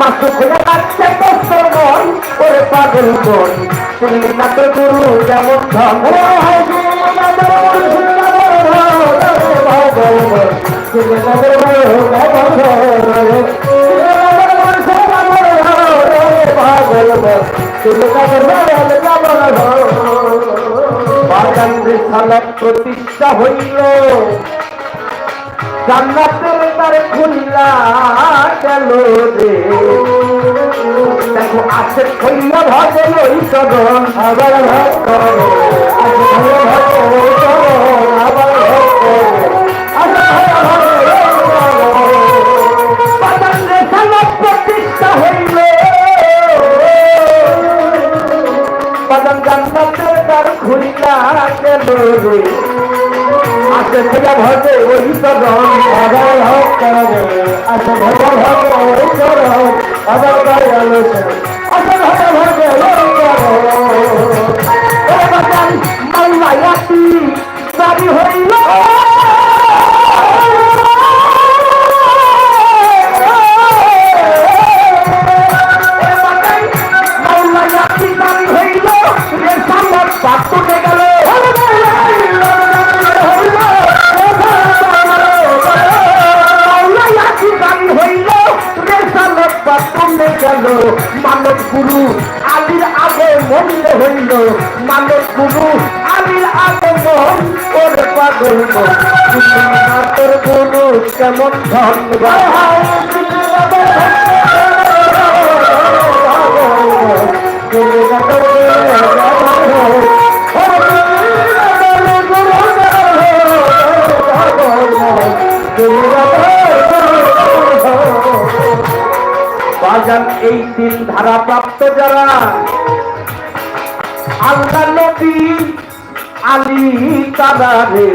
দেখো মাসু খুলে যাচ্ছে তোর মন ওরে পাগল মন তুমি না তো গুরু যেমন প্রতিষ্ঠা হইল। জান্নাতের দ্বার রে। দেখো, আছে খৈয়া ভাগে ওই সদন আবার ভাগ আছে খৈয়া ভাগে ওই সদন আবার আছে রিসালাত প্রতিষ্ঠা হইল। বাগান জান্নাতের দ্বার খুললা গেল রে। আচ্ছা ভেজা ভজে ওই সদন আবার করবে আচ্ছা ভজে ওই সদন আবার গায়ে আলোচনা। আচ্ছা ভেজা ভজে ওই সদন বাজান মানব গুরু আলির আগে মন্দির হইল। মানব গুরু আলির আগে মন পাগল তোর গুরু কেমন বাজান এই তিন ধারা প্রাপ্ত যারা। আল্লাহ নবী আলী তারা রে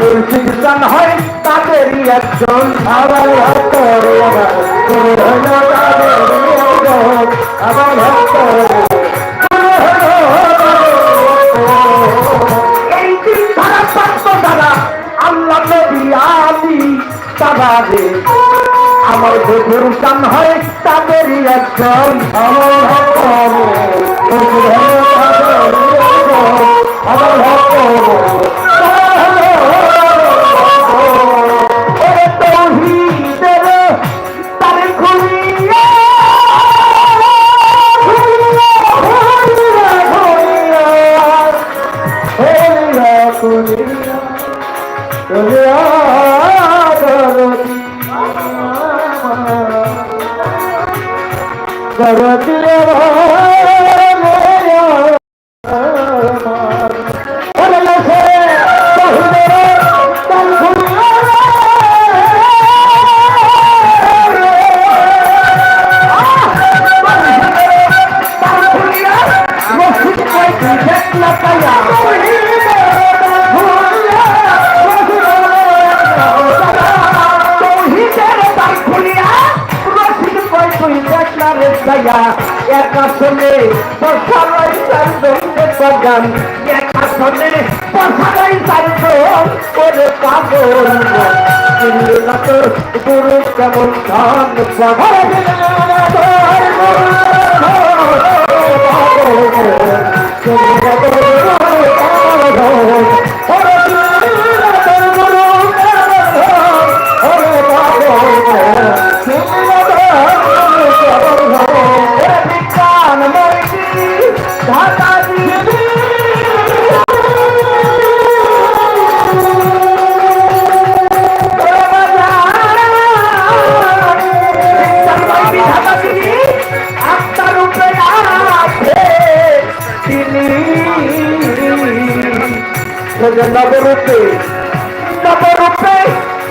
মুর্শিদান হয় তাদেরই একজন আল্লাহ নবী আলী আমার যে পুরুষান হয় তাদেরই একজন আমার একজন, আমার বসালাই চারজনকে বাগান। একা শুনে বসালাই চারজন করে পাগল। দিল্লি না তো গুরু কেমন ধান আপনার নবরূপে। নবরূপে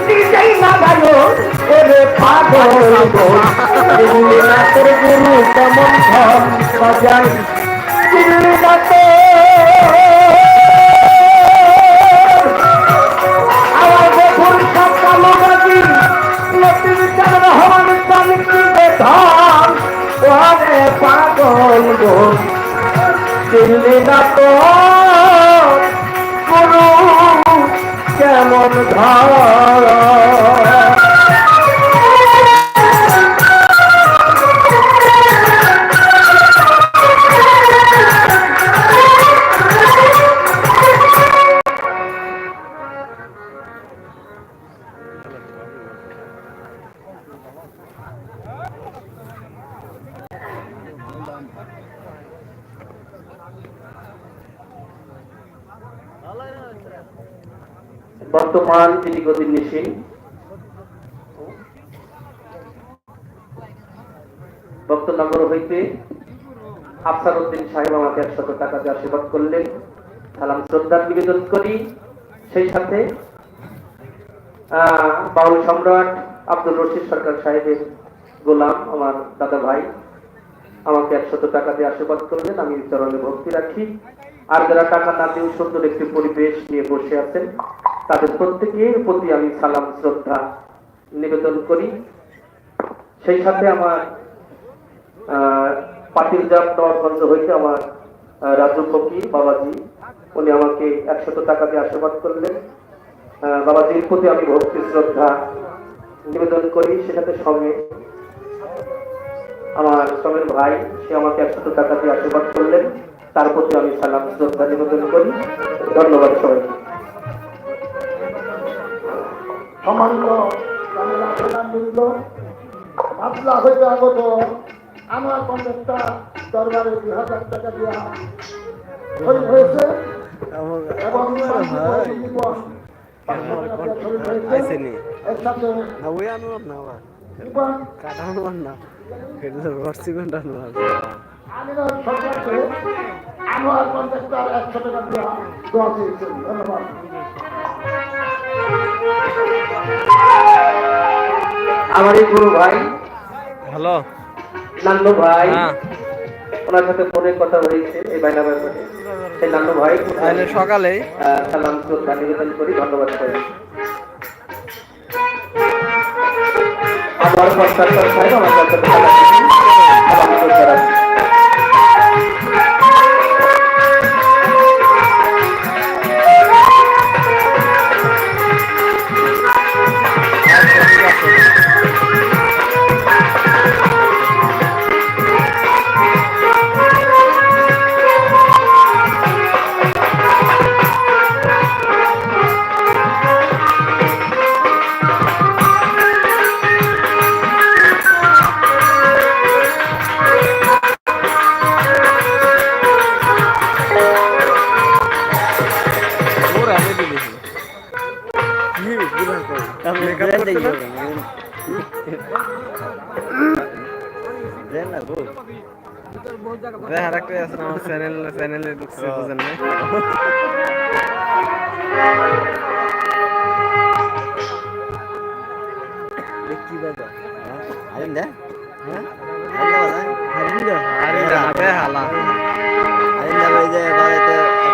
নিজেই না ওরে পাগল দিল্লি নাচের গুরু কেমন ধন বাজাই দিল্লি নাচে আমার কালো বাজি নতুন চাল রহমান চালিকি ধন ওরে পাগল গোল দিল্লি কেমন বর্তমান যিনি গদির নিশীন। ভক্তনগর হইতে আফসার উদ্দিন সাহেব আমাকে একশত টাকা দিয়ে আশীর্বাদ করলেন। সালাম শ্রদ্ধা নিবেদন করি। সেই সাথে বাউল সম্রাট আব্দুল রশিদ সরকার সাহেবের গোলাম, আমার দাদা ভাই, আমাকে একশত টাকা দিয়ে আশীর্বাদ করলেন। আমি চরণে ভক্তি রাখি। আর যারা টাকা না দিয়ে সুন্দর একটি পরিবেশ নিয়ে বসে আছেন তাদের প্রত্যেকের প্রতি আমি সালাম শ্রদ্ধা নিবেদন করি। সেই সাথে আমার আহ, পাতিলজাত নবাবগঞ্জ হইতে আমার রাজু ফকির বাবাজি। উনি আমাকে একশত টাকা দিয়ে আশীর্বাদ করলেন। বাবাজির প্রতি আমি ভক্তি শ্রদ্ধা নিবেদন করি। সেটাতে সঙ্গে আমার সমের ভাই সে আমাকে একশত টাকা দিয়ে আশীর্বাদ করলেন। তার প্রতি আমি সালাম শ্রদ্ধা নিবেদন করি। ধন্যবাদ সবাইকে। সম্মানিত প্রধানবৃন্দ পাতলা হইতে আগত আমার কন্ট্রাক্টটা দরবারে দুই হাজার টাকা দেওয়া হয়েছে এবং ধন্যবাদ আমার এই গুরু ভাই হ্যালো। নান্নু ভাই হ্যাঁ। ওনার সাথে ফোনে কথা হয়েছে এই বাইনা ব্যাপারে সেই নান্নু ভাই আহ, সালাম শ্রদ্ধা নিবেদন করি ধন্যবাদ করি। আমার কন্ট্রাক্টর সাহেব আমার দিয়েছেন। সালাম শ্রদ্ধা রাখি। না না চ্যানেল চ্যানেলে ঢুকছে বুঝেন না কি বাবা হ্যাঁ আরে না বে হালা আরিন্দা ওই যে বাড়িতে আপনাদের কোর্স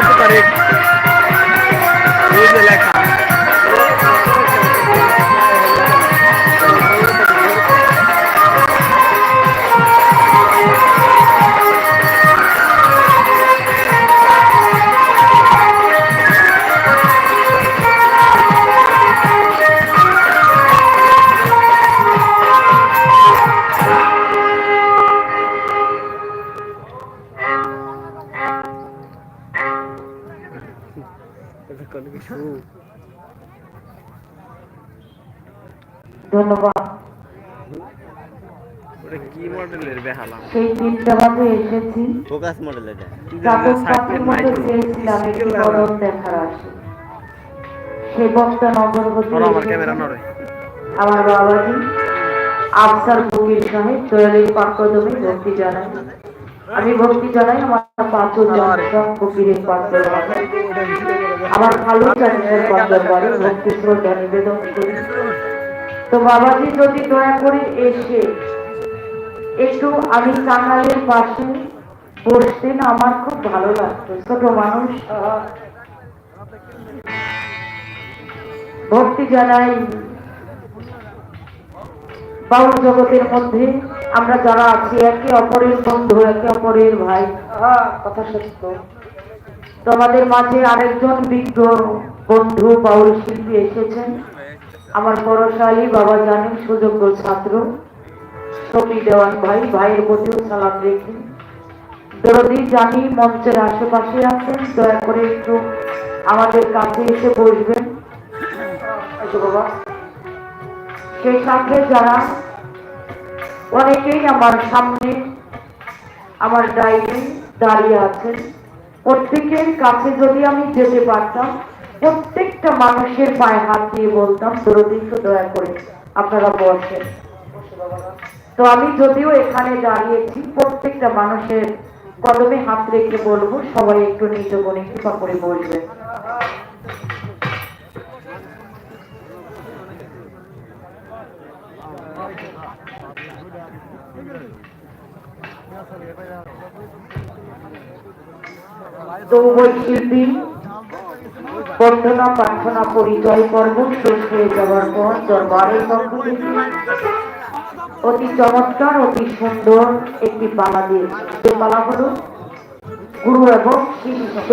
মাসে ফোকাস মডেল এটা। সে বক্তা নগর হতে আমার ক্যামেরা নড়ে। আমার বাবাজি আফসার ফকির সাহেব দয়ালের পাকদমে ভক্তি জানাই। আমি ভক্তি জানাই আমার পাঁচজন ফকিরের পাকদমে আমার ভালো চাষের পাকদমে ভক্তি শ্রদ্ধা নিবেদন করি। তো বাবাজি যদি দয়া করে এসে একটু আমি কাঙালের পাশে বসতেন আমার খুব ভালো লাগতো। ছোট মানুষ ভক্তি জানাই। বাউল জগতের মধ্যে আমরা যারা আছি, একে অপরের বন্ধু, একে অপরের ভাই। কথা সত্য। তো আমাদের মাঝে আরেকজন বিজ্ঞ বন্ধু, বাউল শিল্পী এসেছেন। আমার পরশালী বাবা জানেন, সুযোগ্য ছাত্র ছবি দেওয়ান ভাই। ভাইয়ের প্রতিও সালাম রেখে দরদি জানি মঞ্চের আশেপাশে আছেন, দয়া করে একটু আমাদের কাছে এসে বসবেন। বাবা। সেই সাথে যারা, অনেকেই আমার সামনে আমার ডাইনে দাঁড়িয়ে আছেন। প্রত্যেকের কাছে যদি আমি যেতে পারতাম, প্রত্যেকটা মানুষের পায়ে হাত দিয়ে বলতাম দরদিকে দয়া করে আপনারা বসেন। তো আমি যদিও এখানে দাঁড়িয়েছি, প্রত্যেকটা মানুষের কদমে হাত রেখে বলব, সবাই একটু নিজ মনে কৃপা করে বর্ধনা প্রার্থনা পরিচয় পর্ব শেষ হয়ে যাওয়ার পর দরবারের পক্ষ থেকে অতি চমৎকার, অতি সুন্দর একটি পালা দিয়েছে যে পালা হলো গুরু এবং শিষ্য।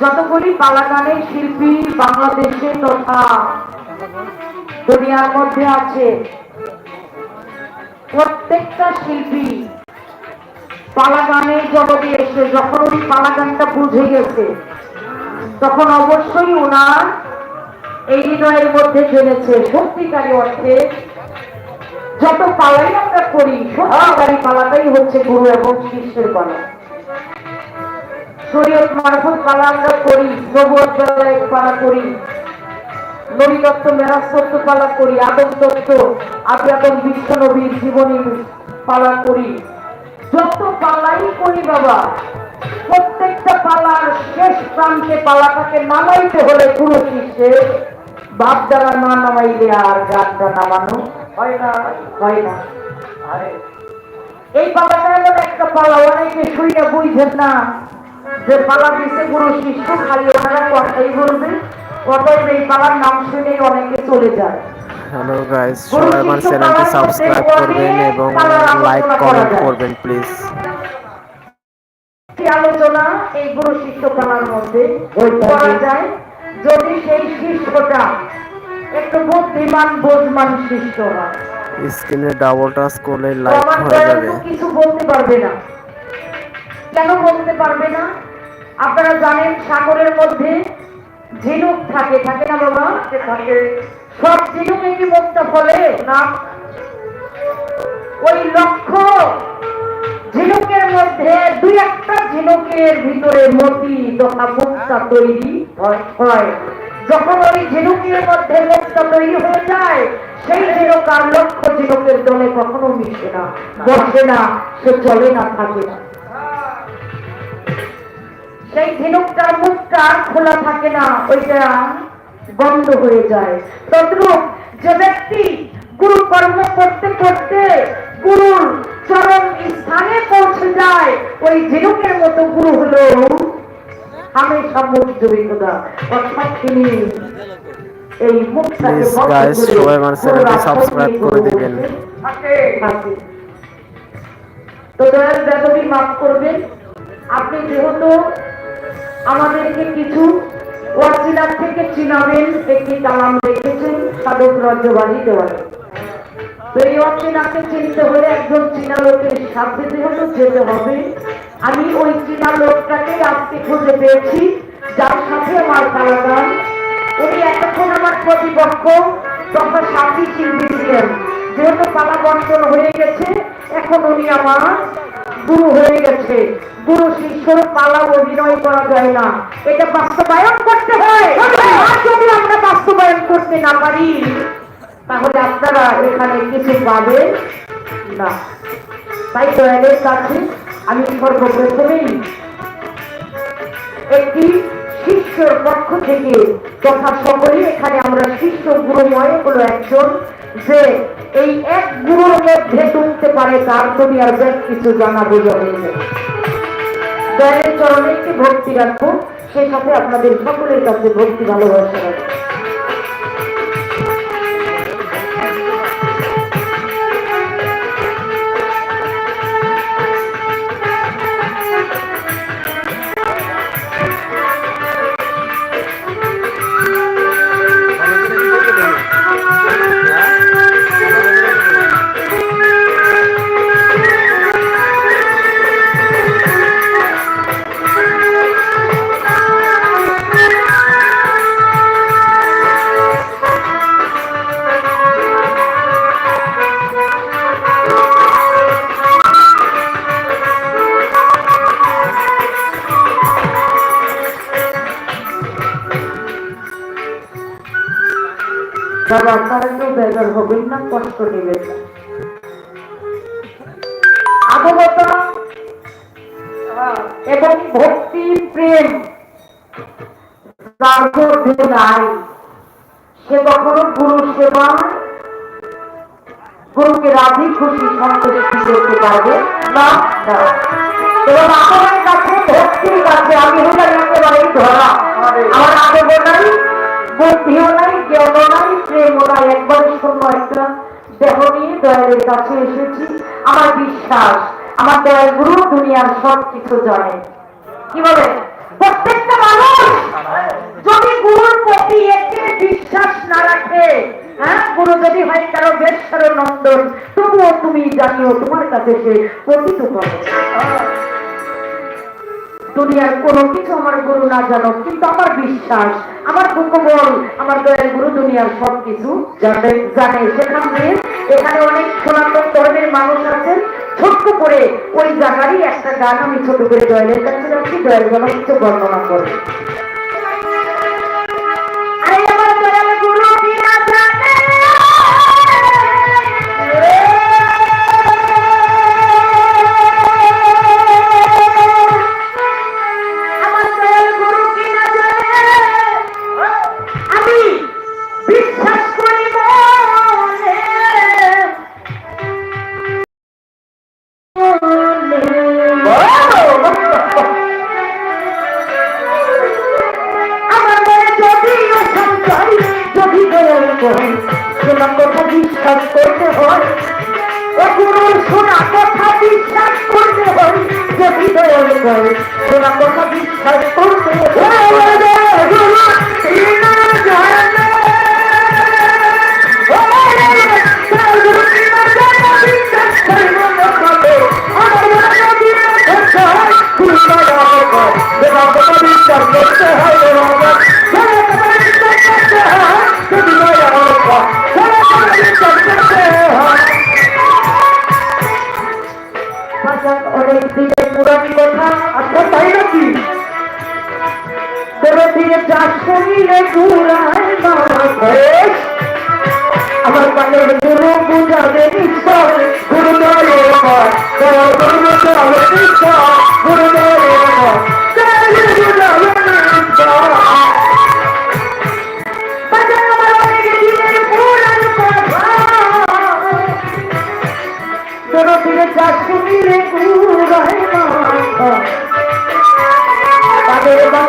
যতগুলি পালা গানের শিল্পী বাংলাদেশে তথা দুনিয়ার মধ্যে আছে, প্রত্যেকটা শিল্পী পালা গানের জগতে এসে, যখন উনি পালা গানটা বুঝে গেছে, তখন অবশ্যই ওনার এই হৃদয়ের মধ্যে চলেছে সত্যিকারী অর্থে যত পালাই আমরা করি, সত্যিকারী পালাটাই হচ্ছে গুরু এবং শিষ্যের পালা। শরীয়ত মারফত পালা আমরা করি নবুয় বেলায় পালা করি, নবী তত্ত্ব মেরাজ পালা করি, আদম তত্ত্ব, আদি আদম বিশ্ব নবীর জীবনী পালা করি। যত পালাই করি বাবা, প্রত্যেকটা পালার শেষ প্রান্তে পালাটাকে নামাইতে হলে পুরো শিষ্যের বাপ দ্বারা না নামাইলে আর গানটা নামানো হয় না হয় না আরে এই এমন একটা পালা অনেকে শুইয়া বুঝছেন না যে পালা দিছে গুরু শিষ্য খালি ওনারা কথাই বলবে। অতএব এই পালার নাম শুনেই অনেকে চলে যায়। হ্যালো গাইস সবাই আমার চ্যানেলটি সাবস্ক্রাইব করবেন এবং লাইক কমেন্ট করবেন প্লিজ আলোচনা এই গুরু শিষ্য পালার মধ্যে করা যায়। যদি সেই শিষ্যটা একটু বুদ্ধিমান বোধমান শিষ্য হয় স্ক্রিনে ডাবল টাচ করলে তো লাইক হয়ে যাবে। কিছু বলতে পারবে না। কেন বলতে পারবে না? আপনারা জানেন সাগরের মধ্যে ঝিনুক থাকে থাকে না বাবা? থাকে। সব ঝিনুকে কি মুক্তা ফলে? না। ওই লক্ষ্য ঝিনুকের মধ্যে দুই একটা ঝিনুকের ভিতরে মতি তথা মুক্তা তৈরি হয়- হয়। যখন ওই ঝিনুকের মধ্যে মুক্তা তৈরি হয়ে যায়, সেই ঝিনুক আর লক্ষ্য ঝিনুকের দলে কখনো মিশে না, বসে না, সে চলে না, থাকে না। সেই ঝিনুকটার মুখটা আর খোলা থাকে না, ওইটা বন্ধ হয়ে যায়। তদ্রুপ যে ব্যক্তি গুরু কর্ম করতে করতে গুরুর চরম স্থানে পৌঁছে যায়, ওই ঝিনুকের মতো গুরু হলো এই মুখটাকে guys, করে সবাই আমার চ্যানেলটি subscribe করে দিবেন। তো দয়াল বেদবি মাফ করবেন। আপনি যেহেতু আমাদেরকে কিছু ওয়াসিলার থেকে চিনাবেন একটি কালাম রেখেছেন সাধক রাজ্যবাড়ি দেওয়ালে। তো এই অচেনাকে চিনতে হলে একজন চীনা লোকের সাথে যেহেতু যেতে হবে আমি ওই চীনা লোকটাকে আজকে খুঁজে পেয়েছি, যার সাথে আমার কালাগান উনি এতক্ষণ আমার প্রতিপক্ষ, তখন সাথী শিল্পী ছিলেন। যেহেতু পালা বন্টন হয়ে গেছে, এখন উনি আমার গুরু হয়ে গেছে। গুরু শিষ্যর পালা অভিনয় করা যায় না। এটা বাস্তবায়ন করতে হয়। যদি আমরা বাস্তবায়ন করতে না পারি, তাহলে আপনারা এখানে কিছু পাবেন না। তাই দয়ালের কাছে আমি সর্বপ্রথমেই একটি শিষ্যর পক্ষ থেকে তথা সকলেই এখানে আমরা শিষ্য গুরুময় হলো একজন যে এই এক গুরুর মধ্যে ঢুকতে পারে, তার যদি আর বেশ কিছু জানা বোঝা হয়ে যায় দয়ালের চরণে একটি ভক্তি রাখব সেই সাথে আপনাদের সকলের কাছে ভক্তি ভালোবাসা রাখব হবেন না কষ্ট আগমতা এবং ভক্তি প্রেম নাই সে কখনো গুরু সেবা গুরুকে রাধি খুশি সন্তুষ্টি করতে পারবে না। এবং আমার কাছে ভক্তির কাছে আমি হলাম একেবারেই ধরা আমার আগ্রহ নাই বুদ্ধিও নাই, জ্ঞানও নাই, প্রেমও নাই, একবার শূন্য একটা দেহ নিয়ে দয়ালের কাছে এসেছি। আমার বিশ্বাস, আমার দয়াল গুরু দুনিয়ার সব কিছু জানে। কি বলে? প্রত্যেকটা মানুষ যদি গুরুর প্রতি একটি বিশ্বাস না রাখে হ্যাঁ? গুরু যদি হয় কারও বেশ্বর নন্দন, তবুও তুমি জানিও তোমার কাছে সে করে দুনিয়ার কোনো কিছু আমার গুরু না জানো কিন্তু আমার বিশ্বাস, আমার বল আমার দয়াল গুরু দুনিয়ার সব কিছু জানে জানে। সেখান দিয়ে এখানে অনেক সনাতন ধর্মের মানুষ আছেন। ছোট্ট করে ওই জায়গারই একটা গান আমি ছোট করে দয়ালের কাছে যাচ্ছি দয়াল গণ বর্ণনা করে।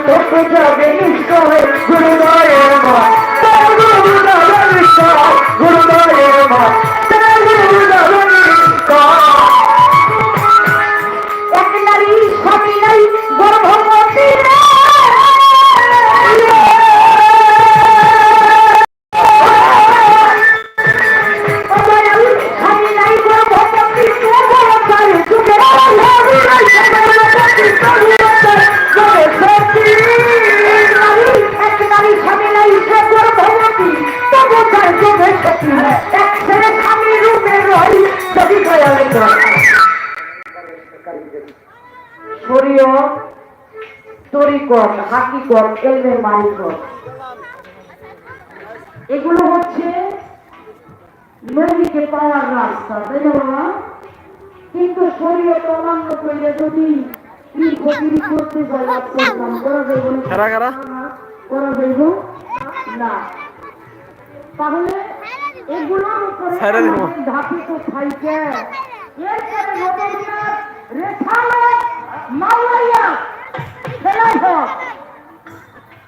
তাদের বান্ধব যাবে নিশ্চয় এগুলো হচ্ছে নবীকে পাওয়ার রাস্তা তাই না বাবা? কিন্তু শরীয়ত অমান্য করলে যদি পীর ফকিরি করতে যায় করা যাইব না। কারা কারা? করা যাইব না। তাহলে এগুলোর উপরে ছেড়ে দিব। আমাদের ধাপিত থাইকে। এরপরে রবীন্দ্রনাথ রেখালয় মাওলাইয়া সেলাই হোক।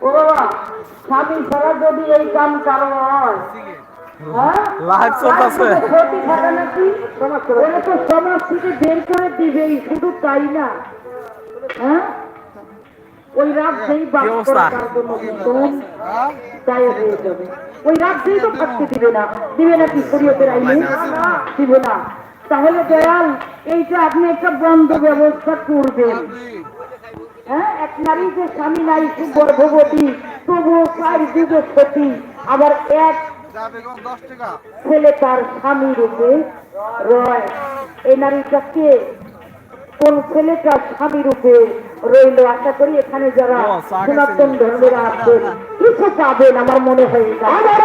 ও বাবা স্বামী ছাড়া যদি এই কাম কারও হয় হ্যাঁ? লাইভ চলতেছে। ক্ষতি থাকে নাকি? ওরা তো সমাজ থেকে বের করে দিবেই শুধু তাই না? হ্যাঁ? ওই কি হয়ে যাবে। রাজ্যেই তো থাকতে দিবে না। দিবে নাকি শরীয়তের আইনে? দিবে না। তাহলে দয়াল এইটা আপনি একটা বন্ধ ব্যবস্থা করবেন। হ্যাঁ এক নারী যে স্বামী নারী সে গর্ভবতী তবুও চার যুগে ক্ষতি আবার এক ছেলে তার স্বামী রূপে রয়। এই নারীটা কে? কোন ছেলেটা স্বামী রূপে রইল? আশা করি এখানে যারা। সনাতন ধর্মের আছেন কিছু পাবেন আমার মনে হয় আমার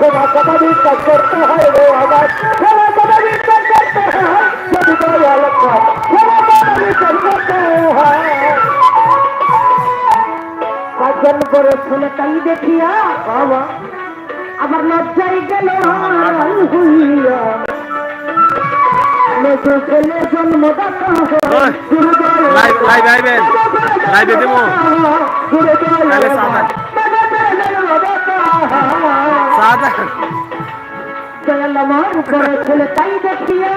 তোমার কথা বিশ্বাস করতে হয় রে আমার তোমার কথা বিশ্বাস করতে হয় যদি তোমার কথা বিশ্বাস করতে হয় পাঁচজন করে ছেলেটাই দেখিয়া বাবা আমার লজ্জাই গেল হইয়া জন্মদাতা লাইভ- লাইভ আইবেন। লাইভে দেবো। তাহলে চা দেন। চা দেন। দয়াল আমার উপরে ছেলেটাই দেখিয়া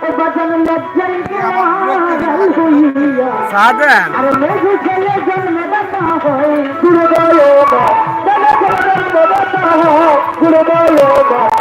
ও বাজান লজ্জাই গেল হারাল হইয়া চা দেন আরে মেঘু ছেলে জন্মদাতা হয় গুরুদয় দাদা ছেলে জন্মদাতা হয় গুরুদয় দাদা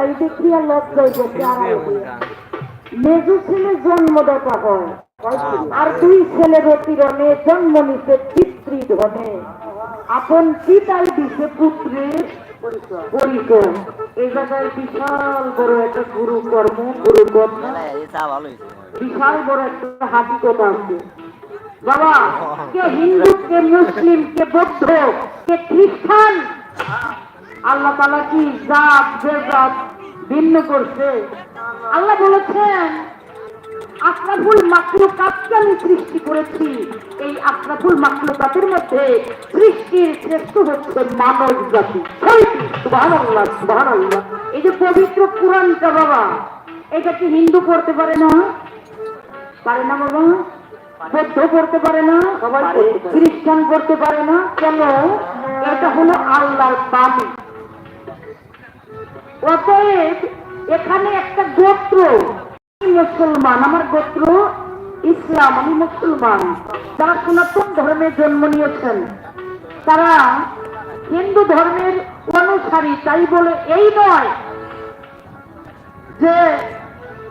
তাই দেখিয়া লজ্জায় গেছে মেজু ছেলে জন্মদাতা হয়। আর দুই ছেলে রতিরণে জন্ম নিতে পিতৃধনে আপন পিতাই দিছে পুত্রের গুরু বিশাল বড় একটা বাবা হিন্দু, কে মুসলিম, কে কে খ্রিস্টান? আল্লাহ কি জাত ভিন্ন করছে। আল্লাহ বলেছেন আশরাফুল মাকলুকাতকে আমি সৃষ্টি করেছি। এই আশরাফুল মাকলুকাতের মধ্যে সৃষ্টির শ্রেষ্ঠ হচ্ছে মানব জাতি। এই যে পবিত্র কোরআনটা বাবা এটা কি হিন্দু পড়তে পারে না? পারে না বাবা? বৌদ্ধ পড়তে পারে না? খ্রিস্টান পড়তে পারে না? কেন? এটা হলো আল্লাহর বাণী। অতএব এখানে একটা গোত্র। মুসলমান, আমার গোত্র ইসলাম, আমি মুসলমান। যারা সনাতন ধর্মে জন্ম নিয়েছেন, তারা হিন্দু ধর্মের অনুসারী, তাই বলে এই নয় যে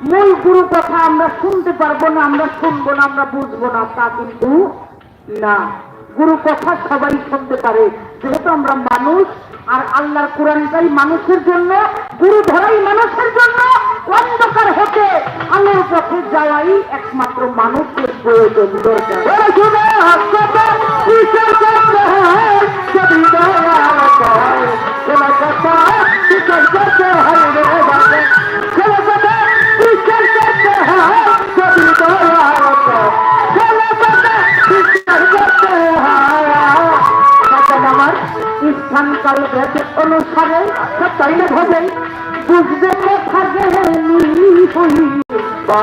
মূল গুরু কথা আমরা শুনতে পারব না, আমরা শুনব না, আমরা বুঝব না, তা কিন্তু না। গুরু কথা সবাই শুনতে পারে। যেহেতু আমরা মানুষ, আর আল্লাহর কোরআনটাই মানুষের জন্য, গুরু ধরাই মানুষের জন্য, অন্ধকার হতে আলোর পথে যাওয়াই একমাত্র মানুষের প্রয়োজন দরকার। স্থান কাল ভেদ অনুসারে তাইলে ভবে বুঝবে কথা গেলে হইবা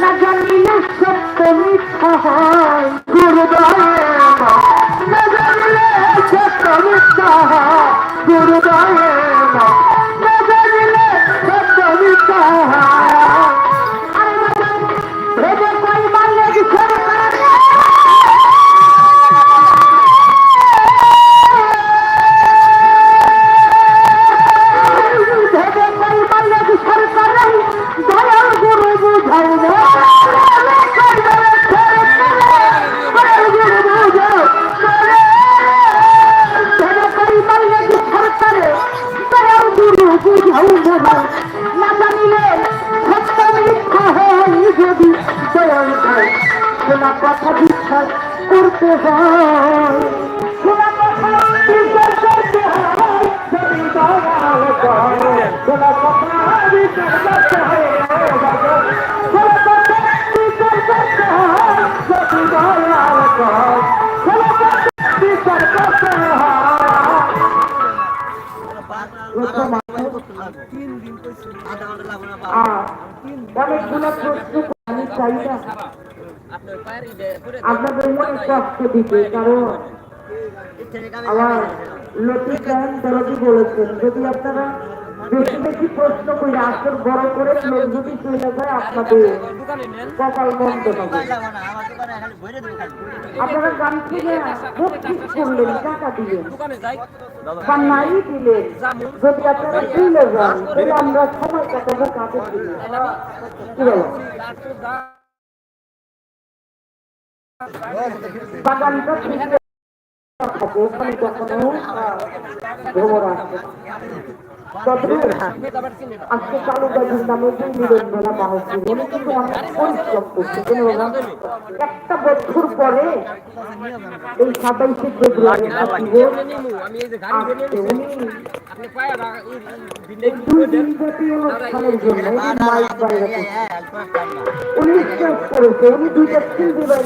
না জানিলে সত্য মিথ্যা আপনাদের মনে কষ্ট দিতে, কারণ দরদি বলেছেন, যদি আপনারা বেশি বেশি প্রশ্ন করে আসর বড় করে লোক যদি চলে যায় আপনাদের কপাল বন্ধ হবে। আপনারা গান থেকে করলেন, টাকা দিলেন। কান্নাই দিলেন। যদি আপনারা দিলে যান, তাহলে আমরা সময় কাটাবো কাকে দিলে কি বলো বাগানটা ঠিক থাকে ওখানে কখনো ভ্রমণ আসে আজকে চালু গাছের নামে দুই নিরঞ্জনা মাহসি উনি কিন্তু অনেক পরিশ্রম করছে একটা বছর পরে এই সাতাইশে ফেব্রুয়ারি আসছে উনি দুই দিন ব্যাপী অনুষ্ঠানের জন্য উনি মাইক বাইরে করছে। উনি স্টেজ করেছে উনি দুইটা সিল দিবেন।